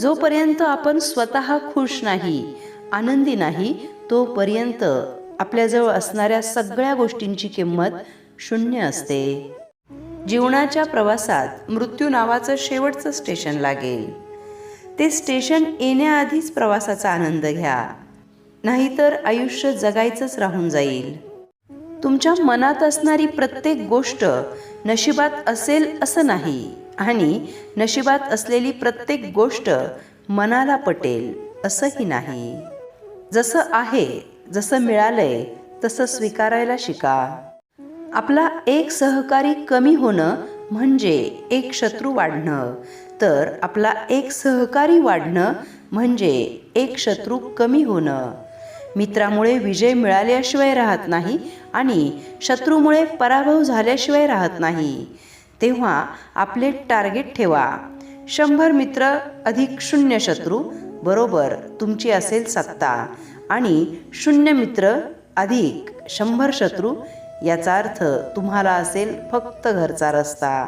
जोपर्यंत आपण स्वतः खुश नाही आनंदी नाही तोपर्यंत आपल्याजवळ असणाऱ्या सगळ्या गोष्टींची किंमत शून्य असते. जीवनाच्या प्रवासात मृत्यू नावाचं शेवटचं स्टेशन लागेल. ते स्टेशन येण्याआधीच प्रवासाचा आनंद घ्या. नाहीतर आयुष्य जगायचंच राहून जाईल. तुमच्या मनात असणारी प्रत्येक गोष्ट नशिबात असेल असं नाही. आणि नशिबात असलेली प्रत्येक गोष्ट मनाला पटेल असंही नाही. जसं आहे जसं मिळालंय तसं स्वीकारायला शिका. आपला एक सहकारी कमी होणं म्हणजे एक शत्रू वाढणं तर आपला एक सहकारी वाढणं म्हणजे एक शत्रू कमी होणं. मित्रामुळे विजय मिळाल्याशिवाय राहत नाही आणि शत्रूमुळे पराभव झाल्याशिवाय राहत नाही. तेव्हा आपले टार्गेट ठेवा. शंभर मित्र अधिक शून्य शत्रू बरोबर तुमची असेल सत्ता. आणि शून्य मित्र अधिक शंभर शत्रू याचा अर्थ तुम्हाला असेल फक्त घरचा रस्ता.